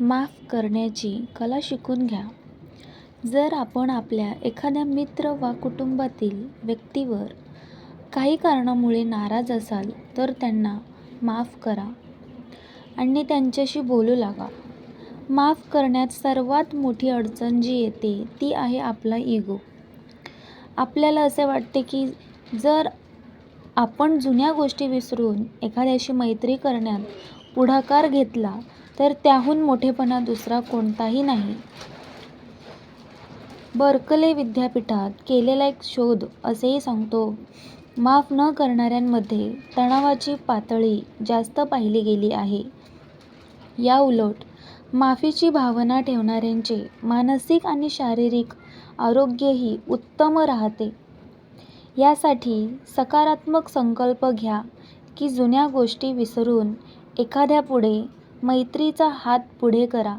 माफ करण्याची कला शिकून घ्या. जर आपण आपल्या एखाद्या मित्र वा कुटुंबातील व्यक्तीवर काही कारणामुळे नाराज असाल तर त्यांना माफ करा आणि त्यांच्याशी बोलू लागा. माफ करण्यात सर्वात मोठी अडचण जी येते ती आहे आपला इगो आपल्याला असे वाटते की जर आपण जुन्या गोष्टी विसरून एखाद्याशी मैत्री करण्यात पुढाकार घेतला तर त्याहून मोठेपणा दुसरा कोणताही नाही. बर्कले विद्यापीठात केलेला एक शोध असेही सांगतो माफ न करणाऱ्यांमध्ये तणावाची पातळी जास्त पाहिली गेली आहे. याउलट माफीची भावना ठेवणाऱ्यांचे मानसिक आणि शारीरिक आरोग्यही उत्तम राहते. यासाठी सकारात्मक संकल्प घ्या की जुन्या गोष्टी विसरून एखाद्यापुढे मैत्रीचा हात पुढे करा.